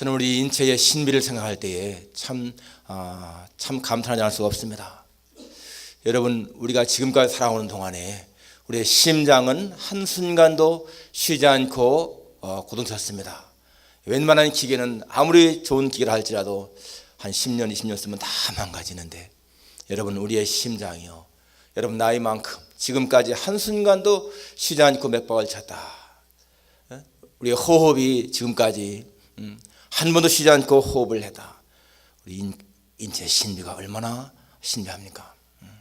저는 우리 인체의 신비를 생각할 때에 참, 아, 참 감탄하지 않을 수가 없습니다. 여러분, 우리가 지금까지 살아오는 동안에 우리의 심장은 한순간도 쉬지 않고 어, 고동쳤습니다. 웬만한 기계는 아무리 좋은 기계를 할지라도 한 10년, 20년 쓰면 다 망가지는데 여러분, 우리의 심장이요. 여러분, 나이만큼 지금까지 한순간도 쉬지 않고 맥박을 쳤다. 예? 우리의 호흡이 지금까지 음, 한 번도 쉬지 않고 호흡을 했다. 우리 인, 인체 신비가 얼마나 신비합니까? 음.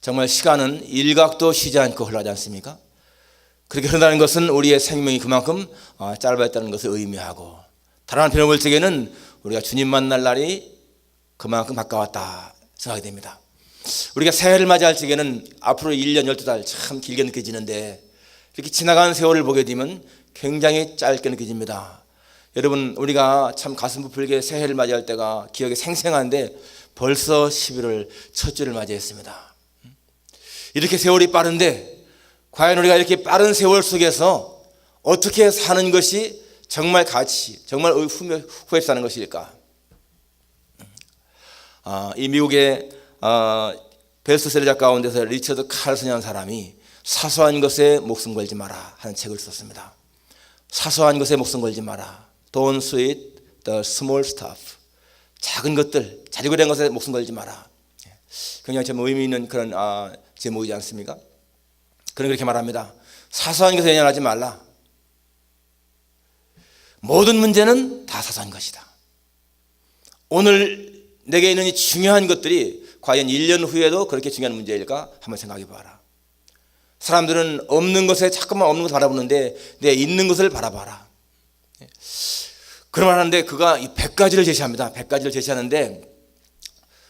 정말 시간은 일각도 쉬지 않고 흘러가지 않습니까? 그렇게 흐른다는 것은 우리의 생명이 그만큼 어, 짧아졌다는 것을 의미하고 다른 한편의 볼적에는 우리가 주님 만날 날이 그만큼 가까웠다 생각이 됩니다. 우리가 새해를 맞이할 적에는 앞으로 1년 12달 참 길게 느껴지는데 이렇게 지나가는 세월을 보게 되면 굉장히 짧게 느껴집니다. 여러분 우리가 참 가슴 부풀게 새해를 맞이할 때가 기억에 생생한데 벌써 11월 첫 주를 맞이했습니다. 이렇게 세월이 빠른데 과연 우리가 이렇게 빠른 세월 속에서 어떻게 사는 것이 정말 가치, 정말 후회, 사는 것일까? 아, 이 미국의 어, 베스트셀러 작가 가운데서 리처드 칼슨이라는 사람이 사소한 것에 목숨 걸지 마라 하는 책을 썼습니다. 사소한 것에 목숨 걸지 마라. Don't sweat the small stuff. 작은 것들, 자리고 된 것에 목숨 걸지 마라. 굉장히 좀 의미 있는 그런 아, 제목이지 않습니까? 그런 그렇게 말합니다. 사소한 것에 연연하지 말라. 모든 문제는 다 사소한 것이다. 오늘 내게 있는 이 중요한 것들이 과연 1년 후에도 그렇게 중요한 문제일까 한번 생각해 봐라. 사람들은 없는 것에 자꾸만 없는 것을 바라보는데 내 있는 것을 바라봐라. 그러면 하는데 그가 이 100가지를 제시합니다. 100가지를 제시하는데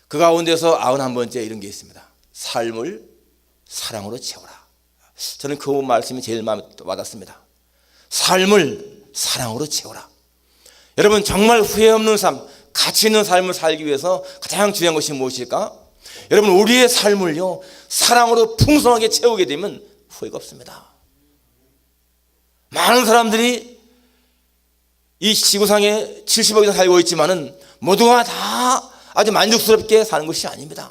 그 가운데서 91번째 이런 게 있습니다. 삶을 사랑으로 채워라. 저는 그 말씀이 제일 마음에 와닿습니다. 삶을 사랑으로 채워라. 여러분 정말 후회 없는 삶, 가치 있는 삶을 살기 위해서 가장 중요한 것이 무엇일까? 여러분 우리의 삶을요 사랑으로 풍성하게 채우게 되면 후회가 없습니다. 많은 사람들이 이 지구상에 70억 이상 살고 있지만은 모두가 다 아주 만족스럽게 사는 것이 아닙니다.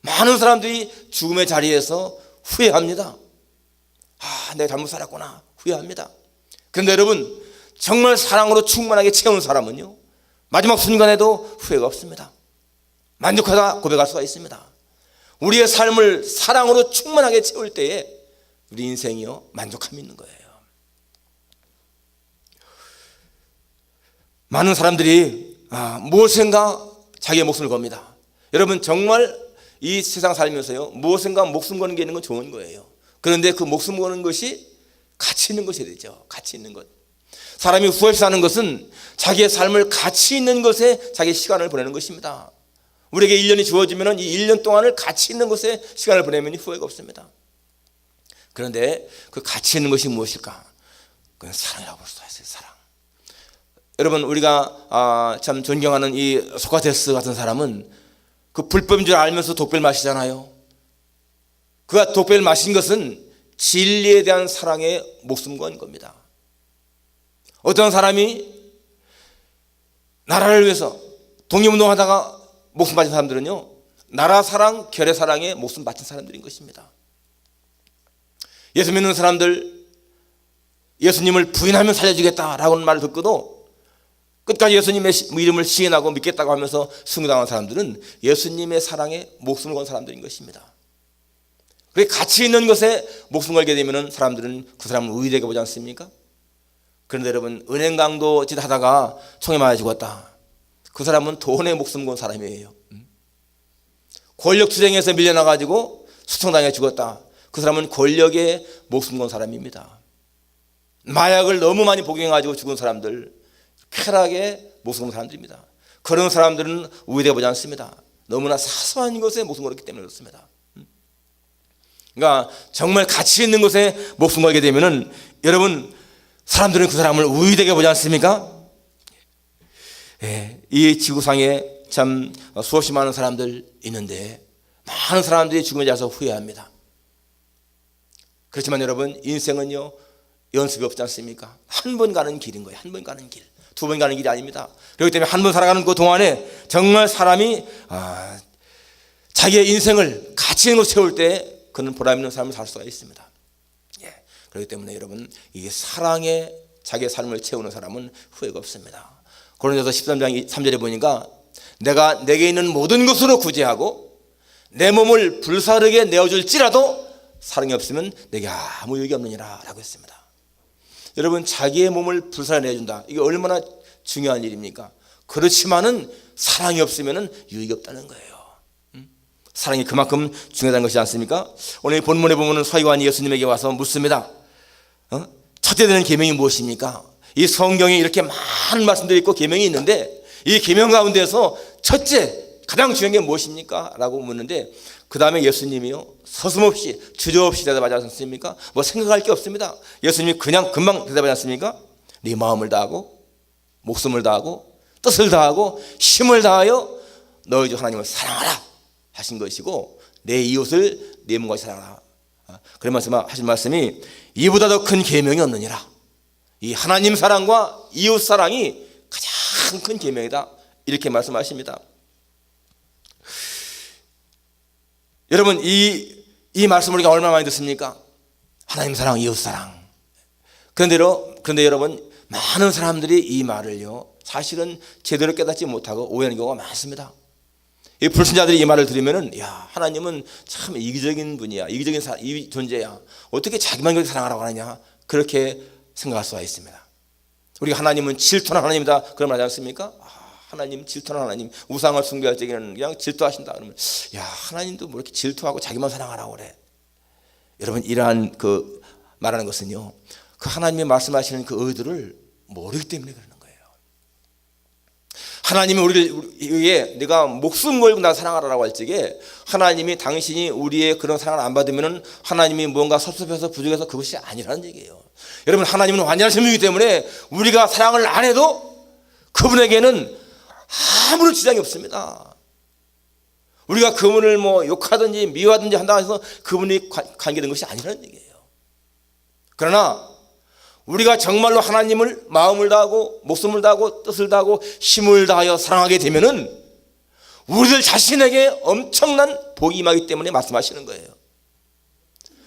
많은 사람들이 죽음의 자리에서 후회합니다. 아, 내가 잘못 살았구나. 후회합니다. 그런데 여러분, 정말 사랑으로 충만하게 채운 사람은요, 마지막 순간에도 후회가 없습니다. 만족하다 고백할 수가 있습니다. 우리의 삶을 사랑으로 충만하게 채울 때에 우리 인생이요, 만족함이 있는 거예요. 많은 사람들이 아, 무엇인가 자기의 목숨을 겁니다. 여러분 정말 이 세상 살면서요 무엇인가 목숨 거는 게 있는 건 좋은 거예요. 그런데 그 목숨 거는 것이 가치 있는 것이 되죠. 가치 있는 것. 사람이 후회 사는 것은 자기의 삶을 가치 있는 것에 자기 시간을 보내는 것입니다. 우리에게 1년이 주어지면 이 1년 동안을 가치 있는 것에 시간을 보내면 후회가 없습니다. 그런데 그 가치 있는 것이 무엇일까? 그건 사랑이라고 볼 수가 있어요. 사랑. 여러분 우리가 아, 참 존경하는 이 소카테스 같은 사람은 그 불법인 줄 알면서 독배를 마시잖아요. 그가 독배를 마신 것은 진리에 대한 사랑에 목숨 건 겁니다. 어떤 사람이 나라를 위해서 독립운동하다가 목숨 바친 사람들은요 나라 사랑, 결의 사랑에 목숨 바친 사람들인 것입니다. 예수 믿는 사람들 예수님을 부인하면 살려주겠다라고 하는 말을 듣고도 끝까지 예수님의 이름을 시인하고 믿겠다고 하면서 승리당한 사람들은 예수님의 사랑에 목숨을 건 사람들인 것입니다. 그게 가치 있는 것에 목숨 걸게 되면 사람들은 그 사람을 의되게 보지 않습니까? 그런데 여러분 은행 강도 짓 하다가 총에 맞아 죽었다. 그 사람은 돈에 목숨 건 사람이에요. 권력 투쟁에서 밀려나 가지고 수청당해 죽었다. 그 사람은 권력에 목숨 건 사람입니다. 마약을 너무 많이 복용해 가지고 죽은 사람들 쾌락에 목숨 건 사람들입니다. 그런 사람들은 우위되어 보지 않습니다. 너무나 사소한 것에 목숨 걸었기 때문에 그렇습니다. 그러니까 정말 가치 있는 것에 목숨 걸게 되면은 여러분 사람들은 그 사람을 우위되게 보지 않습니까? 예, 이 지구상에 참 수없이 많은 사람들 있는데 많은 사람들이 죽음에 자서 후회합니다. 그렇지만 여러분 인생은요 연습이 없지 않습니까? 한 번 가는 길인 거예요. 한 번 가는 길. 두 번 가는 길이 아닙니다. 그렇기 때문에 한 번 살아가는 그 동안에 정말 사람이 아, 자기의 인생을 가치로 세울 때 그는 보람 있는 삶을 살 수가 있습니다. 예. 그렇기 때문에 여러분 이 사랑에 자기의 삶을 채우는 사람은 후회가 없습니다. 고린도서 13장 3절에 보니까 내가 내게 있는 모든 것으로 구제하고 내 몸을 불사르게 내어줄지라도 사랑이 없으면 내게 아무 유익이 없느니라 라고 했습니다. 여러분 자기의 몸을 불사르게 내준다. 이게 얼마나 중요한 일입니까? 그렇지만은 사랑이 없으면 유익이 없다는 거예요. 음? 사랑이 그만큼 중요하다는 것이지 않습니까? 오늘 본문에 보면 서기관이 예수님에게 와서 묻습니다. 어? 첫째 되는 계명이 무엇입니까? 이 성경에 이렇게 많은 말씀들이 있고 계명이 있는데 이 계명 가운데서 첫째 가장 중요한 게 무엇입니까? 라고 묻는데 그 다음에 예수님이요 서슴없이 주저없이 대답하지 않습니까? 뭐 생각할 게 없습니다. 예수님이 그냥 금방 대답하지 않습니까? 네 마음을 다하고 목숨을 다하고 뜻을 다하고 힘을 다하여 너희 주 하나님을 사랑하라 하신 것이고 내 이웃을 내 몸과 사랑하라. 아, 그런 말씀 하신 말씀이 이보다 더 큰 계명이 없느니라. 이 하나님 사랑과 이웃 사랑이 가장 큰 계명이다. 이렇게 말씀하십니다. 여러분 이, 이 말씀 우리가 얼마나 많이 듣습니까? 하나님 사랑, 이웃 사랑. 그런데로, 그런데 여러분 많은 사람들이 이 말을요 사실은 제대로 깨닫지 못하고 오해하는 경우가 많습니다. 이 불신자들이 이 말을 들으면은 야 하나님은 참 이기적인 분이야, 이기적인 사, 이 존재야. 어떻게 자기만 그렇게 사랑하라고 하느냐 그렇게 생각할 수가 있습니다. 우리가 하나님은 질투하는 하나님이다 그런 말 하지 않습니까? 아, 하나님 질투하는 하나님 우상을 숭배할 적에는 그냥 질투하신다 그러면 야 하나님도 뭐 이렇게 질투하고 자기만 사랑하라고 그래. 여러분 이러한 그 말하는 것은요 그 하나님의 말씀하시는 그 의도를 모르기 때문에 그러는 거예요. 하나님이 우리를 위해 내가 목숨 걸고 나 사랑하라고 할 적에 하나님이 당신이 우리의 그런 사랑을 안 받으면은 하나님이 뭔가 섭섭해서 부족해서 그것이 아니라는 얘기예요. 여러분 하나님은 완전하신 분이기 때문에 우리가 사랑을 안 해도 그분에게는 아무런 지장이 없습니다. 우리가 그분을 뭐 욕하든지 미워하든지 한다 해서 그분이 관계된 것이 아니라는 얘기예요. 그러나 우리가 정말로 하나님을 마음을 다하고 목숨을 다하고 뜻을 다하고 힘을 다하여 사랑하게 되면은 우리들 자신에게 엄청난 복이 임하기 때문에 말씀하시는 거예요.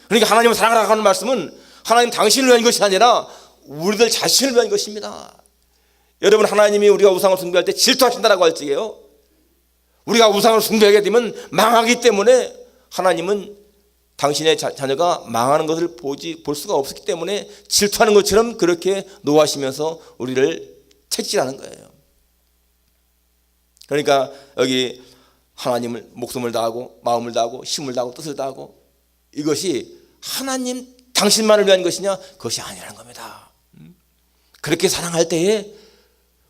그러니까 하나님을 사랑하라고 하는 말씀은 하나님 당신을 위한 것이 아니라 우리들 자신을 위한 것입니다. 여러분 하나님이 우리가 우상을 숭배할 때 질투하신다라고 할 적에요. 우리가 우상을 숭배하게 되면 망하기 때문에 하나님은 당신의 자, 녀가 망하는 것을 보지 볼 수가 없었기 때문에 질투하는 것처럼 그렇게 노하시면서 우리를 채찍하는 거예요. 그러니까 여기 하나님을 목숨을 다하고 마음을 다하고 힘을 다하고 뜻을 다하고 이것이 하나님 당신만을 위한 것이냐 그것이 아니라는 겁니다. 그렇게 사랑할 때에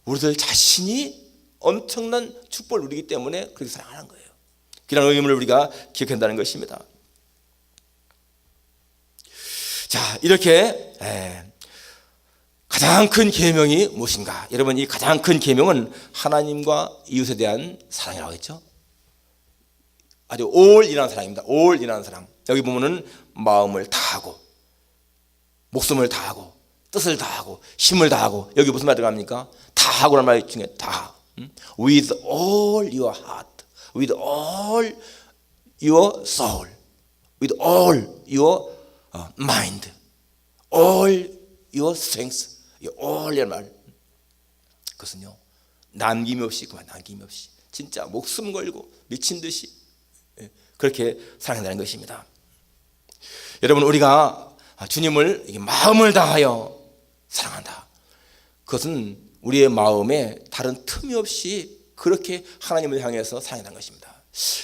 우리들 자신이 엄청난 축복을 누리기 때문에 그렇게 사랑하는 거예요. 그런 의미를 우리가 기억한다는 것입니다. 자, 이렇게 가장 큰 계명이 무엇인가? 여러분 이 가장 큰 계명은 하나님과 이웃에 대한 사랑이라고 했죠. 아주 올이라는 사랑입니다. 올이라는 사랑. 여기 보면은 마음을 다하고 목숨을 다하고 뜻을 다하고 힘을 다하고 여기 무슨 말 들어갑니까? 다 하고라는 말 중에 다. With all your heart, with all your soul, with all your mind, all your strength, all이라는 말. 그것은요 남김없이 그만 남김없이 진짜 목숨 걸고 미친 듯이 그렇게 사랑한다는 것입니다. 여러분 우리가 주님을 마음을 다하여 사랑한다. 그것은 우리의 마음에 다른 틈이 없이 그렇게 하나님을 향해서 사랑한다는 것입니다.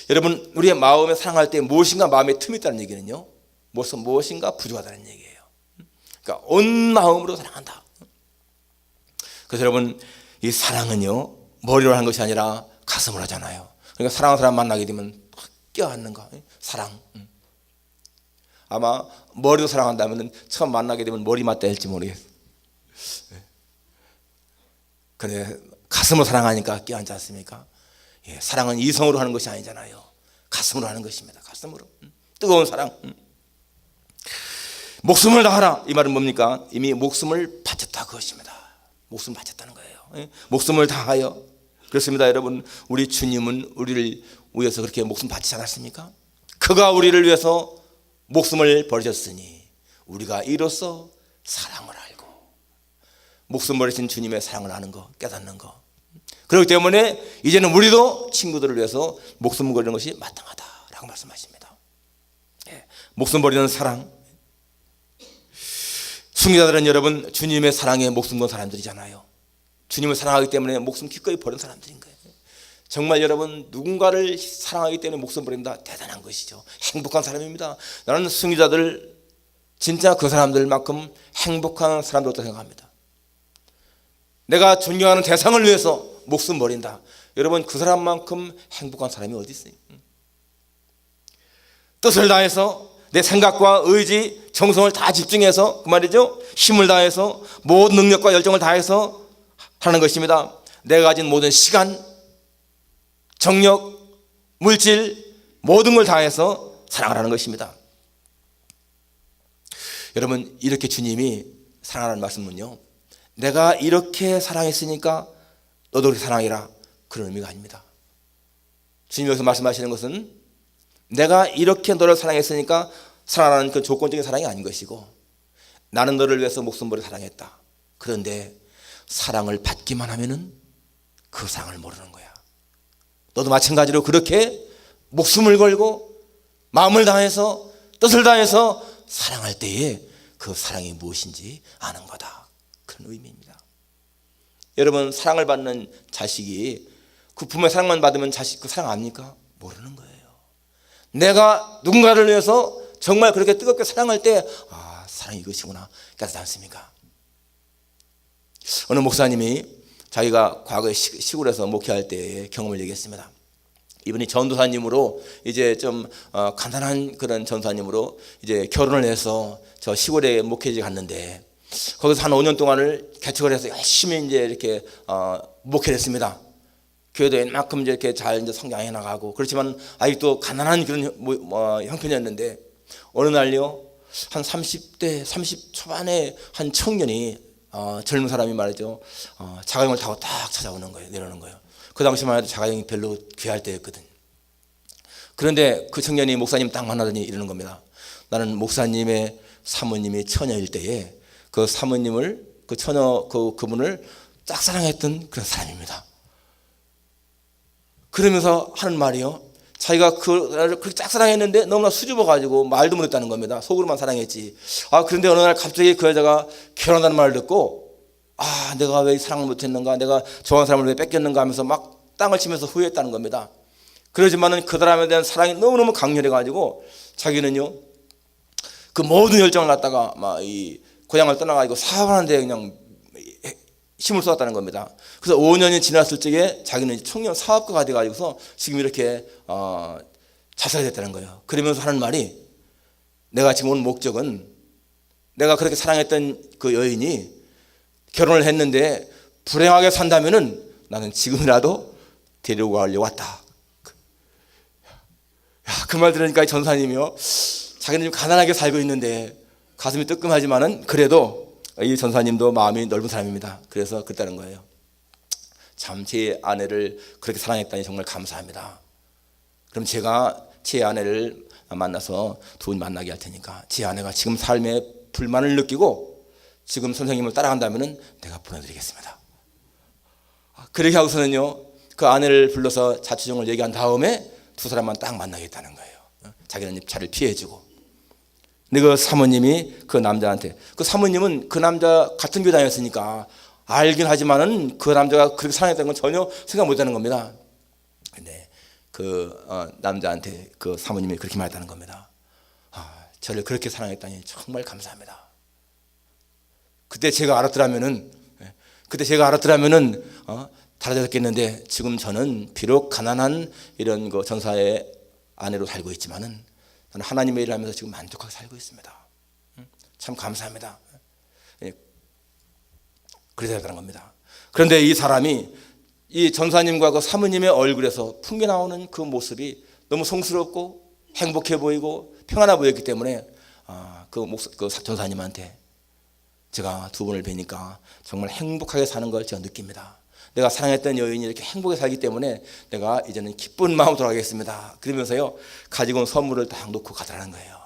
여러분 우리의 마음에 사랑할 때 무엇인가 마음에 틈이 있다는 얘기는요. 무엇은 무엇인가 부족하다는 얘기예요. 그러니까 온 마음으로 사랑한다. 그래서 여러분 이 사랑은요 머리로 하는 것이 아니라 가슴으로 하잖아요. 그러니까 사랑하는 사람 만나게 되면 껴안는 거 사랑. 아마 머리로 사랑한다면 처음 만나게 되면 머리 맞다 할지 모르겠어. 그래 가슴으로 사랑하니까 껴안지 않습니까? 예, 사랑은 이성으로 하는 것이 아니잖아요. 가슴으로 하는 것입니다. 가슴으로 뜨거운 사랑. 목숨을 다하라 이 말은 뭡니까? 이미 목숨을 바쳤다 그것입니다. 목숨 바쳤다는 거예요. 예? 목숨을 다하여 그렇습니다, 여러분. 우리 주님은 우리를 위해서 그렇게 목숨 바치지 않았습니까? 그가 우리를 위해서 목숨을 버리셨으니 우리가 이로써 사랑을 목숨 버리신 주님의 사랑을 아는 거 깨닫는 거 그렇기 때문에 이제는 우리도 친구들을 위해서 목숨 버리는 것이 마땅하다라고 말씀하십니다. 예, 목숨 버리는 사랑 승리자들은 여러분 주님의 사랑에 목숨 건 사람들이잖아요. 주님을 사랑하기 때문에 목숨 기꺼이 버린 사람들인 거예요. 정말 여러분 누군가를 사랑하기 때문에 목숨 버린다 대단한 것이죠. 행복한 사람입니다. 나는 승리자들 진짜 그 사람들만큼 행복한 사람들도 생각합니다. 내가 존경하는 대상을 위해서 목숨 버린다. 여러분 그 사람만큼 행복한 사람이 어디 있어요? 뜻을 다해서 내 생각과 의지, 정성을 다 집중해서 그 말이죠. 힘을 다해서 모든 능력과 열정을 다해서 하는 것입니다. 내가 가진 모든 시간, 정력, 물질 모든 걸 다해서 사랑을 하는 것입니다. 여러분 이렇게 주님이 사랑하라는 말씀은요. 내가 이렇게 사랑했으니까 너도 그렇게 사랑해라 그런 의미가 아닙니다. 주님 여기서 말씀하시는 것은 내가 이렇게 너를 사랑했으니까 사랑하는 그 조건적인 사랑이 아닌 것이고 나는 너를 위해서 목숨 버려 사랑했다. 그런데 사랑을 받기만 하면은 그 사랑을 모르는 거야. 너도 마찬가지로 그렇게 목숨을 걸고 마음을 다해서 뜻을 다해서 사랑할 때에 그 사랑이 무엇인지 아는 거다. 그런 의미입니다. 여러분 사랑을 받는 자식이 그 부모의 사랑만 받으면 자식 그 사랑 압니까? 모르는 거예요. 내가 누군가를 위해서 정말 그렇게 뜨겁게 사랑할 때, 아, 사랑이 이것이구나. 깨닫지 않습니까? 어느 목사님이 자기가 과거에 시- 시골에서 목회할 때의 경험을 얘기했습니다. 이분이 전도사님으로 이제 좀 어, 간단한 그런 전도사님으로 이제 결혼을 해서 저 시골에 목회지 갔는데 거기서 한 5년 동안을 개척을 해서 열심히 이제 이렇게 어, 목회를 했습니다. 교회도 웬만큼 이렇게 잘 이제 성장해 나가고 그렇지만 아직도 가난한 그런 형- 뭐, 뭐, 형편이었는데 어느 날요 한 30대 30 초반에 한 청년이 어, 젊은 사람이 말이죠 어, 자가용을 타고 딱 찾아오는 거예요 내려오는 거예요. 그 당시만 해도 자가용이 별로 귀할 때였거든. 그런데 그 청년이 목사님 딱 만나더니 이러는 겁니다. 나는 목사님의 사모님이 처녀일 때에 그 사모님을 그 처녀 그 그분을 짝사랑했던 그런 사람입니다 그러면서 하는 말이요. 자기가 그, 그렇게 짝사랑했는데 너무나 수줍어가지고 말도 못했다는 겁니다. 속으로만 사랑했지. 아, 그런데 어느 날 갑자기 그 여자가 결혼한다는 말을 듣고, 아, 내가 왜 사랑을 못했는가? 내가 좋아하는 사람을 왜 뺏겼는가 하면서 막 땅을 치면서 후회했다는 겁니다. 그러지만은 그 사람에 대한 사랑이 너무너무 강렬해가지고 자기는요, 그 모든 열정을 갖다가 막 이 고향을 떠나가지고 사업하는데 그냥 힘을 쏟았다는 겁니다. 그래서 5년이 지났을 적에 자기는 청년 사업가가 돼가지고서 지금 이렇게 어, 자살이 됐다는 거예요. 그러면서 하는 말이 내가 지금 온 목적은 내가 그렇게 사랑했던 그 여인이 결혼을 했는데 불행하게 산다면은 나는 지금이라도 데리고 가려고 왔다. 그 말 들으니까 이 전사님이요. 자기는 좀 가난하게 살고 있는데 가슴이 뜨끔하지만은 그래도 이 전사님도 마음이 넓은 사람입니다. 그래서 그랬다는 거예요. 참 제 아내를 그렇게 사랑했다니 정말 감사합니다. 그럼 제가 제 아내를 만나서 두 분 만나게 할 테니까 제 아내가 지금 삶에 불만을 느끼고 지금 선생님을 따라간다면은 내가 보내드리겠습니다. 아, 그렇게 하고서는요 그 아내를 불러서 자취정을 얘기한 다음에 두 사람만 딱 만나겠다는 거예요. 어? 자기는 차를 피해주고. 근데 그 사모님이 그 남자한테 그 사모님은 그 남자 같은 교회 다녔으니까 알긴 하지만은 그 남자가 그렇게 사랑했다는 건 전혀 생각 못 하는 겁니다. 근데 그 어, 남자한테 그 사모님이 그렇게 말했다는 겁니다. 아, 저를 그렇게 사랑했다니 정말 감사합니다. 그때 제가 알았더라면은 예, 그때 제가 알았더라면은 어, 달라졌겠는데 지금 저는 비록 가난한 이런 그 전사의 아내로 살고 있지만은 하나님의 일을 하면서 지금 만족하게 살고 있습니다. 음, 참 감사합니다. 예, 그래야 되는 겁니다. 그런데 이 사람이 이 전사님과 그 사모님의 얼굴에서 풍겨 나오는 그 모습이 너무 성스럽고 행복해 보이고 평안해 보였기 때문에 아, 그 목사 그 전사님한테 제가 두 분을 뵈니까 정말 행복하게 사는 걸 제가 느낍니다. 내가 사랑했던 여인이 이렇게 행복하게 살기 때문에 내가 이제는 기쁜 마음으로 돌아가겠습니다. 그러면서요 가지고 온 선물을 딱 놓고 가더라는 거예요.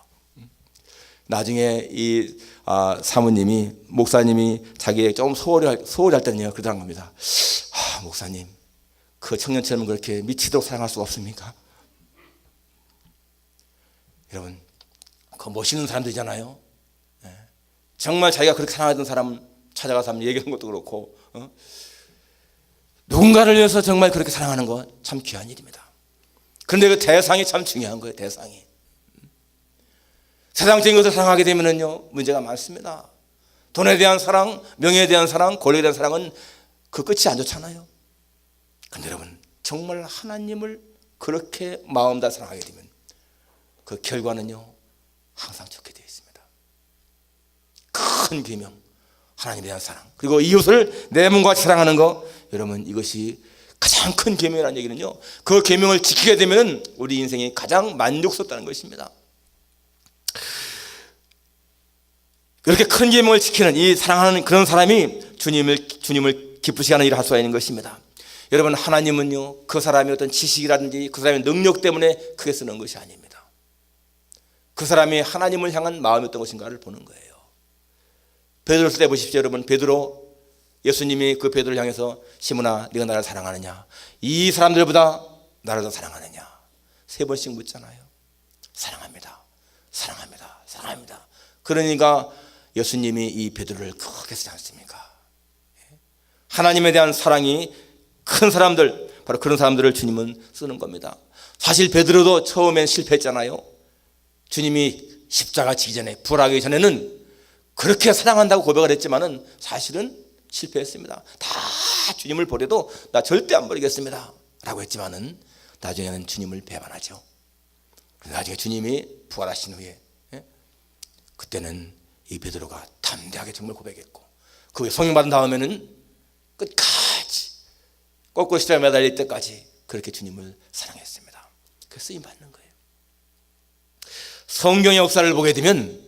나중에 이 아, 사모님이 목사님이 자기의 좀 소홀히 할- 소홀히 할 때는요 그러더란 겁니다. 아, 목사님 그 청년처럼 그렇게 미치도록 사랑할 수가 없습니까? 여러분 그 멋있는 사람들이잖아요. 예. 정말 자기가 그렇게 사랑하던 사람 찾아가서 얘기하는 것도 그렇고 어? 누군가를 위해서 정말 그렇게 사랑하는 거참 귀한 일입니다. 그런데 그 대상이 참 중요한 거예요. 대상이 세상적인 것을 사랑하게 되면은요 문제가 많습니다. 돈에 대한 사랑, 명예에 대한 사랑, 권력에 대한 사랑은 그 끝이 안 좋잖아요. 근데 여러분 정말 하나님을 그렇게 마음 다 사랑하게 되면 그 결과는요 항상 좋게 되어 있습니다. 큰 계명 하나님에 대한 사랑 그리고 이웃을 내 몸과 사랑하는 거 여러분 이것이 가장 큰 계명이라는 얘기는요 그 계명을 지키게 되면 우리 인생이 가장 만족스럽다는 것입니다. 그렇게 큰 계명을 지키는 이 사랑하는 그런 사람이 주님을 주님을 기쁘시게 하는 일을 할 수가 있는 것입니다. 여러분 하나님은요 그 사람의 어떤 지식이라든지 그 사람의 능력 때문에 크게 쓰는 것이 아닙니다. 그 사람이 하나님을 향한 마음이 어떤 것인가를 보는 거예요. 베드로를 때 보십시오, 여러분. 베드로 예수님이 그 베드로를 향해서 시몬아, 네가 나를 사랑하느냐? 이 사람들보다 나를 더 사랑하느냐? 세 번씩 묻잖아요. 사랑합니다. 사랑합니다. 사랑합니다. 그러니까 예수님이 이 베드로를 크게 쓰지 않습니까? 하나님에 대한 사랑이 큰 사람들, 바로 그런 사람들을 주님은 쓰는 겁니다. 사실 베드로도 처음엔 실패했잖아요. 주님이 십자가 지기 전에 부활하기 전에는 그렇게 사랑한다고 고백을 했지만은 사실은 실패했습니다. 다 주님을 버려도 나 절대 안 버리겠습니다. 라고 했지만은 나중에는 주님을 배반하죠. 나중에 주님이 부활하신 후에 예? 그때는 이 베드로가 담대하게 정말 고백했고 그 후에 성령 받은 다음에는 끝까지 거꾸로 십자가에 매달릴 때까지 그렇게 주님을 사랑했습니다. 그 쓰임 받는 거예요. 성경의 역사를 보게 되면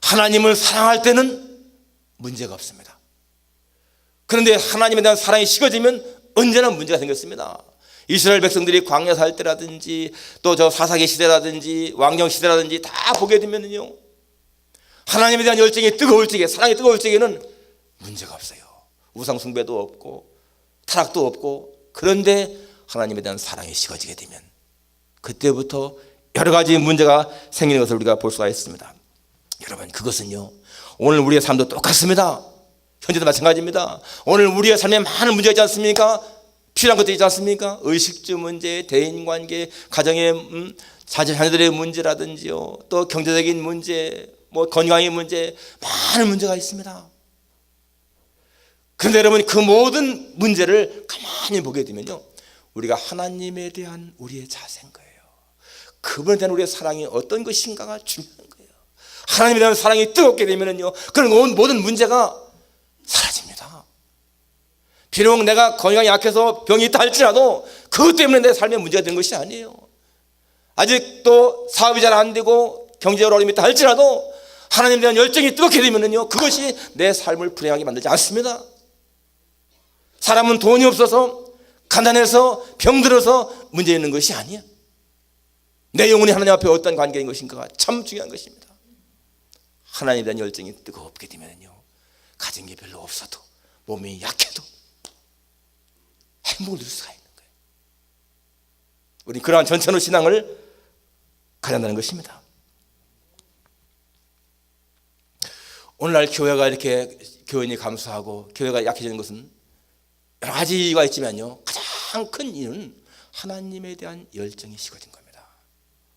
하나님을 사랑할 때는 문제가 없습니다. 그런데 하나님에 대한 사랑이 식어지면 언제나 문제가 생겼습니다. 이스라엘 백성들이 광야 살 때라든지 또 저 사사기 시대라든지 왕정 시대라든지 다 보게 되면요. 하나님에 대한 열정이 뜨거울 적에 사랑이 뜨거울 적에는 문제가 없어요. 우상 숭배도 없고 타락도 없고 그런데 하나님에 대한 사랑이 식어지게 되면 그때부터 여러 가지 문제가 생기는 것을 우리가 볼 수가 있습니다. 여러분 그것은요 오늘 우리의 삶도 똑같습니다. 현재도 마찬가지입니다. 오늘 우리의 삶에 많은 문제가 있지 않습니까? 필요한 것도 있지 않습니까? 의식주 문제, 대인관계, 가정의 음, 자녀 자녀들의 문제라든지요, 또 경제적인 문제, 뭐 건강의 문제, 많은 문제가 있습니다. 그런데 여러분 그 모든 문제를 가만히 보게 되면요, 우리가 하나님에 대한 우리의 자세인 거예요. 그분에 대한 우리의 사랑이 어떤 것인가가 중요한 거예요. 하나님에 대한 사랑이 뜨겁게 되면은요, 그런 온 모든 문제가 사라집니다. 비록 내가 건강이 약해서 병이 있다 할지라도 그것 때문에 내 삶에 문제가 된 것이 아니에요. 아직도 사업이 잘 안 되고 경제적으로 어려움이 있다 할지라도 하나님에 대한 열정이 뜨겁게 되면은요, 그것이 내 삶을 불행하게 만들지 않습니다. 사람은 돈이 없어서 가난해서 병들어서 문제 있는 것이 아니야. 내 영혼이 하나님 앞에 어떤 관계인 것인가가 참 중요한 것입니다. 하나님에 대한 열정이 뜨겁게 되면요, 가진 게 별로 없어도 몸이 약해도 행복을 누릴 수가 있는 거예요. 우리 그러한 전천후 신앙을 가진다는 것입니다. 오늘날 교회가 이렇게 교인이 감수하고 교회가 약해지는 것은 여러 가지가 있지만요. 가장 큰 이유는 하나님에 대한 열정이 식어진 겁니다.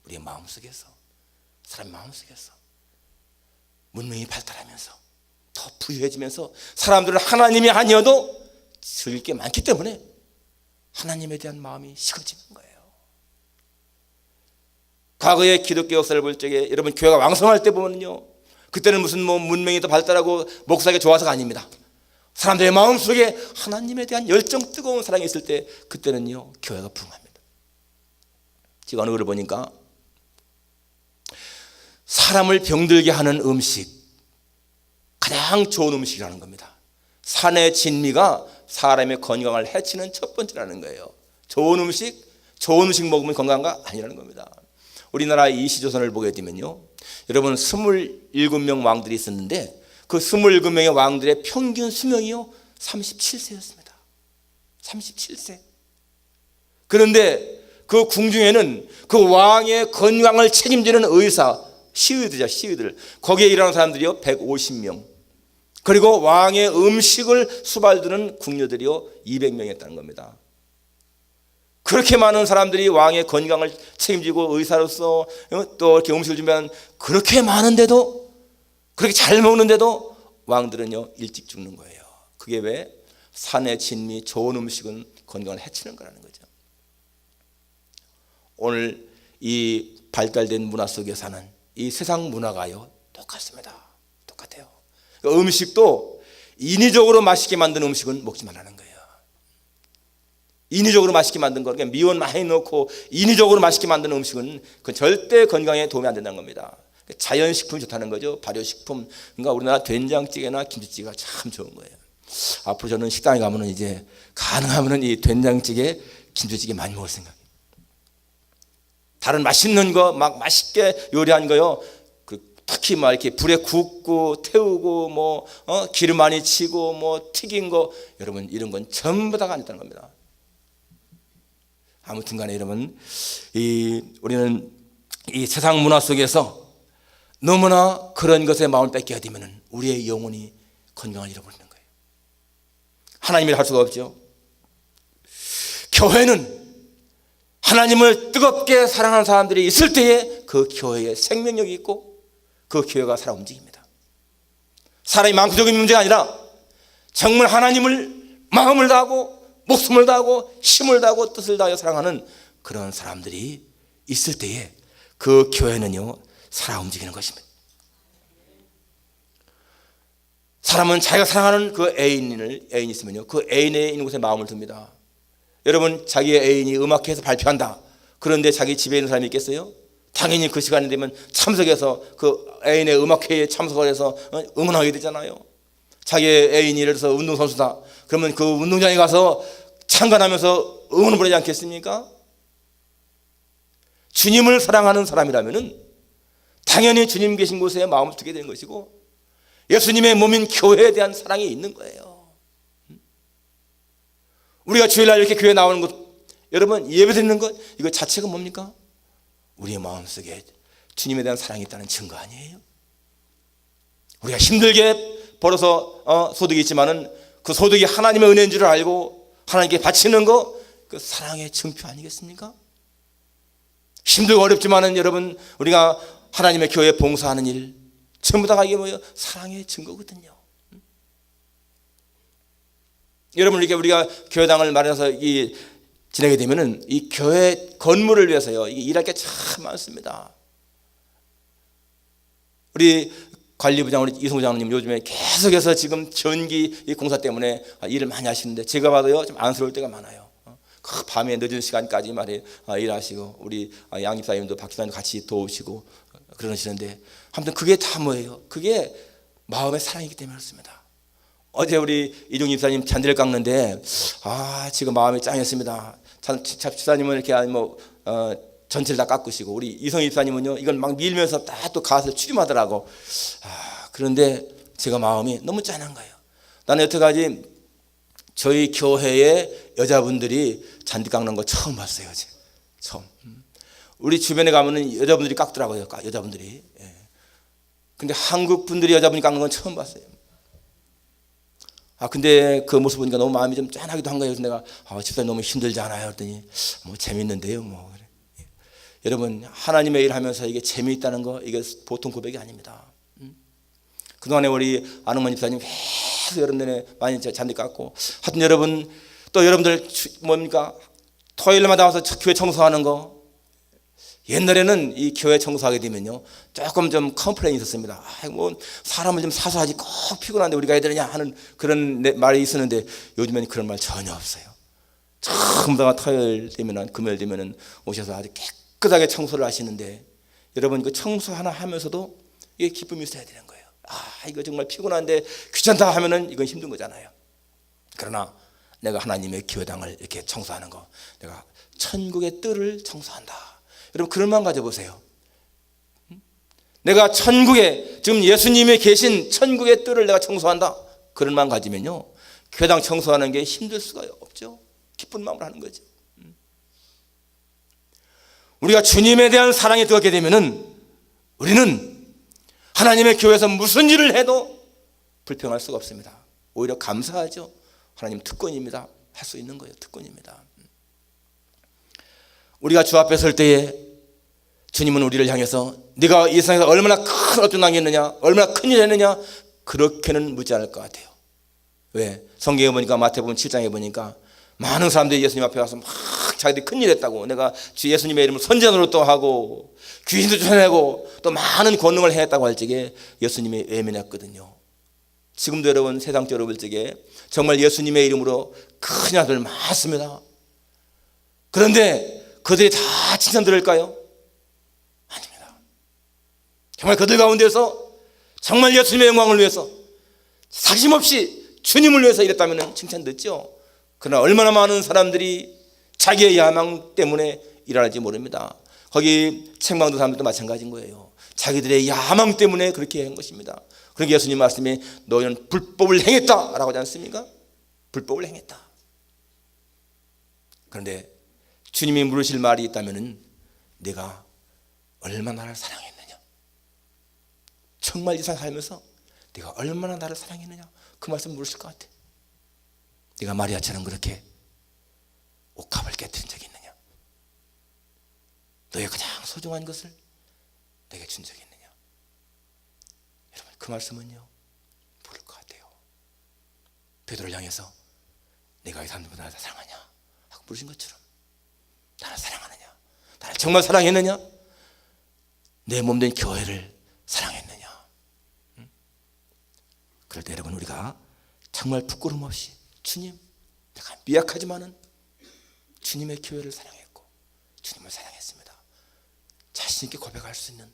우리의 마음속에서 사람 마음속에서 문명이 발달하면서 더 부유해지면서 사람들은 하나님이 아니어도 즐길 게 많기 때문에 하나님에 대한 마음이 식어지는 거예요. 과거의 기독교 역사를 볼 적에 여러분 교회가 왕성할 때 보면요. 그때는 무슨 뭐 문명이 더 발달하고 목사가 좋아서가 아닙니다. 사람들의 마음 속에 하나님에 대한 열정 뜨거운 사랑이 있을 때 그때는요 교회가 부흥합니다. 지금 어느 글을 보니까 사람을 병들게 하는 음식, 가장 좋은 음식이라는 겁니다. 산의 진미가 사람의 건강을 해치는 첫 번째라는 거예요. 좋은 음식, 좋은 음식 먹으면 건강가 아니라는 겁니다. 우리나라 이시조선을 보게 되면요. 여러분 27명 왕들이 있었는데 그 27명의 왕들의 평균 수명이요. 37세였습니다. 37세. 그런데 그 궁중에는 그 왕의 건강을 책임지는 의사, 시위들이죠, 시위들. 거기에 일하는 사람들이요, 150명. 그리고 왕의 음식을 수발두는 궁녀들이요, 200명이었다는 겁니다. 그렇게 많은 사람들이 왕의 건강을 책임지고 의사로서 또 이렇게 음식을 준비하는 그렇게 많은데도 그렇게 잘 먹는데도 왕들은요 일찍 죽는 거예요. 그게 왜 산의 진미 좋은 음식은 건강을 해치는 거라는 거죠. 오늘 이 발달된 문화 속에 사는 이 세상 문화가요 똑같습니다. 똑같아요. 음식도 인위적으로 맛있게 만든 음식은 먹지 말라는 거예요. 인위적으로 맛있게 만든 거, 그러니까 미원 많이 넣고 인위적으로 맛있게 만든 음식은 그 절대 건강에 도움이 안 된다는 겁니다. 자연식품이 좋다는 거죠. 발효식품. 그러니까 우리나라 된장찌개나 김치찌개가 참 좋은 거예요. 앞으로 저는 식당에 가면은 이제 가능하면은 이 된장찌개, 김치찌개 많이 먹을 생각이에요. 다른 맛있는 거 막 맛있게 요리한 거요. 그 특히 막 이렇게 불에 굽고 태우고 뭐 어? 기름 많이 치고 뭐 튀긴 거 여러분 이런 건 전부 다가 아니다는 겁니다. 아무튼 간에 여러분 이 우리는 이 세상 문화 속에서 너무나 그런 것에 마음을 뺏겨야 되면 우리의 영혼이 건강을 잃어버리는 거예요. 하나님이 할 수가 없죠. 교회는 하나님을 뜨겁게 사랑하는 사람들이 있을 때에 그 교회에 생명력이 있고 그 교회가 살아 움직입니다. 사람이 망구적인 문제가 아니라 정말 하나님을 마음을 다하고 목숨을 다하고 힘을 다하고 뜻을 다하여 사랑하는 그런 사람들이 있을 때에 그 교회는요 살아 움직이는 것입니다. 사람은 자기가 사랑하는 그 애인을 애인이 있으면요 그 애인에 있는 곳에 마음을 둡니다. 여러분 자기의 애인이 음악회에서 발표한다. 그런데 자기 집에 있는 사람이 있겠어요? 당연히 그 시간이 되면 참석해서 그 애인의 음악회에 참석을 해서 응원하게 되잖아요. 자기의 애인이 예를 들어서 운동선수다. 그러면 그 운동장에 가서 참관하면서 응원을 보내지 않겠습니까? 주님을 사랑하는 사람이라면 당연히 주님 계신 곳에 마음을 두게 되는 것이고 예수님의 몸인 교회에 대한 사랑이 있는 거예요. 우리가 주일날 이렇게 교회 나오는 것, 여러분 예배 드리는 것 이거 자체가 뭡니까? 우리의 마음속에 주님에 대한 사랑이 있다는 증거 아니에요? 우리가 힘들게 벌어서 어, 소득이 있지만은 그 소득이 하나님의 은혜인 줄 알고 하나님께 바치는 거 그 사랑의 증표 아니겠습니까? 힘들고 어렵지만은 여러분 우리가 하나님의 교회 봉사하는 일 전부 다가 이게 뭐예요? 사랑의 증거거든요. 여러분 이렇게 우리가 교회당을 마련해서 이 지내게 되면은 이 교회 건물을 위해서요. 일할 게 참 많습니다. 우리 관리부장 우리 이승우 장님 요즘에 계속해서 지금 전기 이 공사 때문에 일을 많이 하시는데 제가 봐도요 좀 안쓰러울 때가 많아요. 그 밤에 늦은 시간까지 말이에요 일하시고 우리 양 집사님도 박 집사님도 같이 도우시고 그러시는데 아무튼 그게 다 뭐예요? 그게 마음의 사랑이기 때문에 그렇습니다. 어제 우리 이종 집사님 잔디를 깎는데 아 지금 마음이 짱했습니다. 집사님은 이렇게 뭐 어, 전체를 다 깎으시고 우리 이성 집사님은요 이걸 막 밀면서 딱또 가서 추림하더라고. 아 그런데 제가 마음이 너무 짠한 거예요. 나는 여태까지 저희 교회의 여자분들이 잔디 깎는 거 처음 봤어요. 어제. 처음. 우리 주변에 가면은 여자분들이 깎더라고요. 여자분들이. 예. 근데 한국 분들이 여자분이 깎는 건 처음 봤어요. 아 근데 그 모습 보니까 너무 마음이 좀 짠하기도 한 거예요. 그래서 내가 아, 집사님 너무 힘들지 않아요? 그랬더니 뭐 재밌는데요. 뭐 그래. 예. 여러분 하나님의 일 하면서 이게 재미있다는 거 이게 보통 고백이 아닙니다. 음? 그동안에 우리 안흥만 집사님 계속 여름 내내 많이 잔디 깎고 하여튼 여러분 또 여러분들 뭡니까 토요일마다 와서 교회 청소하는 거 옛날에는 이 교회 청소하게 되면요 조금 좀 컴플레인이 있었습니다. 아, 뭐 사람을 좀 사소하지 꼭 피곤한데 우리가 해야 되느냐 하는 그런 말이 있었는데 요즘에는 그런 말 전혀 없어요. 전부 다 토요일 되면 금요일 되면 오셔서 아주 깨끗하게 청소를 하시는데 여러분 그 청소 하나 하면서도 이게 기쁨이 있어야 되는 거예요. 아 이거 정말 피곤한데 귀찮다 하면은 이건 힘든 거잖아요. 그러나 내가 하나님의 교회당을 이렇게 청소하는 거, 내가 천국의 뜰을 청소한다. 여러분 마음 가져보세요. 내가 천국에 지금 예수님이 계신 천국의 뜰을 내가 청소한다. 마음 가지면요, 교회당 청소하는 게 힘들 수가 없죠. 기쁜 마음으로 하는 거죠. 우리가 주님에 대한 사랑이 들어가게 되면은 우리는 하나님의 교회에서 무슨 일을 해도 불평할 수가 없습니다. 오히려 감사하죠. 하나님 특권입니다. 할 수 있는 거예요. 특권입니다. 우리가 주 앞에 설 때에 주님은 우리를 향해서 네가 이 세상에서 얼마나 큰 업종 당했느냐, 얼마나 큰일 했느냐 그렇게는 묻지 않을 것 같아요. 왜? 성경에 보니까 마태복음 7장에 보니까 많은 사람들이 예수님 앞에 와서 막 자기들이 큰일 했다고 내가 주 예수님의 이름을 선전으로 또 하고 귀신도 쫓아내고 또 많은 권능을 행했다고 할 적에 예수님이 외면했거든요. 지금도 여러분 세상적으로 볼 적에 정말 예수님의 이름으로 큰 아들 많습니다. 그런데 그들이 다 칭찬 들을까요? 정말 그들 가운데서 정말 예수님의 영광을 위해서 사심없이 주님을 위해서 이랬다면 칭찬 듣죠. 그러나 얼마나 많은 사람들이 자기의 야망 때문에 일어날지 모릅니다. 거기 책망도 사람들도 마찬가지인 거예요. 자기들의 야망 때문에 그렇게 한 것입니다. 그러니까 예수님 말씀이 너희는 불법을 행했다라고 하지 않습니까? 불법을 행했다. 그런데 주님이 물으실 말이 있다면은 내가 얼마나 사랑했느냐? 정말 이 세상 살면서 내가 얼마나 나를 사랑했느냐? 그 말씀 물으실 것 같아. 네가 마리아처럼 그렇게 옥합을 깨뜨린 적이 있느냐? 너의 가장 소중한 것을 내게 준 적이 있느냐? 여러분 그 말씀은요 모를 것 같아요. 베드로를 향해서 내가 이 사람들보다 나를 사랑하냐? 하고 물으신 것처럼 나를 사랑하느냐? 나를 정말 사랑했느냐? 내 몸된 교회를 사랑했느냐? 응? 그럴 때 여러분 우리가 정말 부끄럼 없이 주님 내가 미약하지만은 주님의 교회를 사랑했고 주님을 사랑했습니다. 자신 있게 고백할 수 있는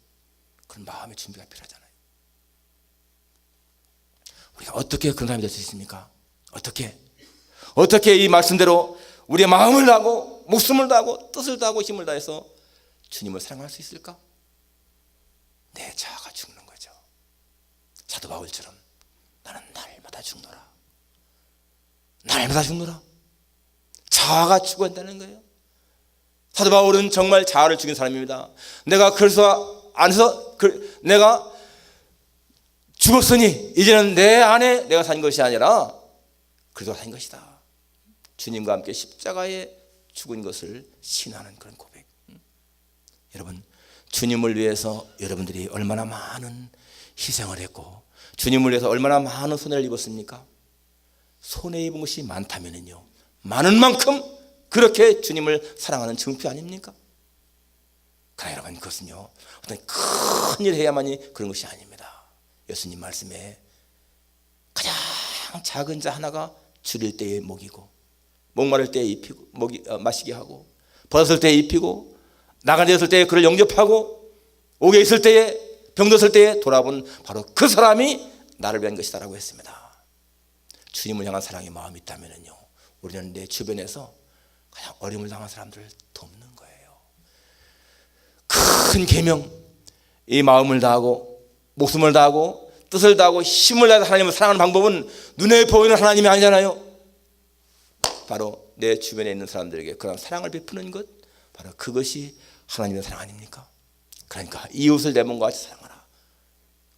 그런 마음의 준비가 필요하잖아요. 우리가 어떻게 그런 사람이 될 수 있습니까? 어떻게? 어떻게 이 말씀대로 우리의 마음을 다하고 목숨을 다하고 뜻을 다하고 힘을 다해서 주님을 사랑할 수 있을까? 내 자아가 죽는 거죠. 사도 바울처럼 나는 날마다 죽노라. 날마다 죽노라. 자아가 죽어간다는 거예요. 사도 바울은 정말 자아를 죽인 사람입니다. 내가 그래서 안에서 그, 내가 죽었으니 이제는 내 안에 내가 산 것이 아니라 그리스도가 산 것이다. 주님과 함께 십자가에 죽은 것을 신하는 그런 고백. 여러분 주님을 위해서 여러분들이 얼마나 많은 희생을 했고 주님을 위해서 얼마나 많은 손해를 입었습니까? 손해 입은 것이 많다면은요 많은 만큼 그렇게 주님을 사랑하는 증표 아닙니까? 그러나 여러분 그것은요 어떤 큰 일 해야만이 그런 것이 아닙니다. 예수님 말씀에 가장 작은 자 하나가 줄일 때에 먹이고 목마를 때에 입히고 먹이 어, 마시게 하고 벗었을 때에 입히고 데 있을 때에 그를 영접하고 옥에 있을 때에 병들었을 때에 돌아본 바로 그 사람이 나를 위한 것이다라고 했습니다. 주님을 향한 사랑의 마음이 있다면요 우리는 내 주변에서 가장 어려움을 당한 사람들을 돕는 거예요. 큰 계명, 이 마음을 다하고 목숨을 다하고 뜻을 다하고 힘을 다해서 하나님을 사랑하는 방법은 눈에 보이는 하나님이 아니잖아요. 바로 내 주변에 있는 사람들에게 그런 사랑을 베푸는 것, 바로 그것이 하나님의 사랑 아닙니까? 그러니까 이웃을 내 몸과 같이 사랑하라.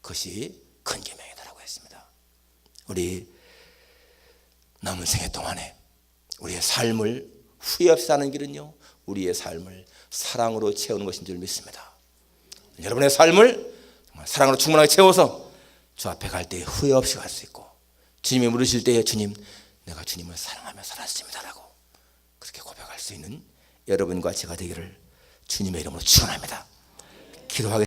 그것이 큰 계명이다라고 했습니다. 우리 남은 생애 동안에 우리의 삶을 후회 없이 사는 길은요, 우리의 삶을 사랑으로 채우는 것인 줄 믿습니다. 여러분의 삶을 정말 사랑으로 충분하게 채워서 주 앞에 갈 때 후회 없이 갈 수 있고 주님이 물으실 때에 주님 내가 주님을 사랑하며 살았습니다라고 그렇게 고백할 수 있는 여러분과 제가 되기를 주님의 이름으로 축원합니다. 기도하겠습니다.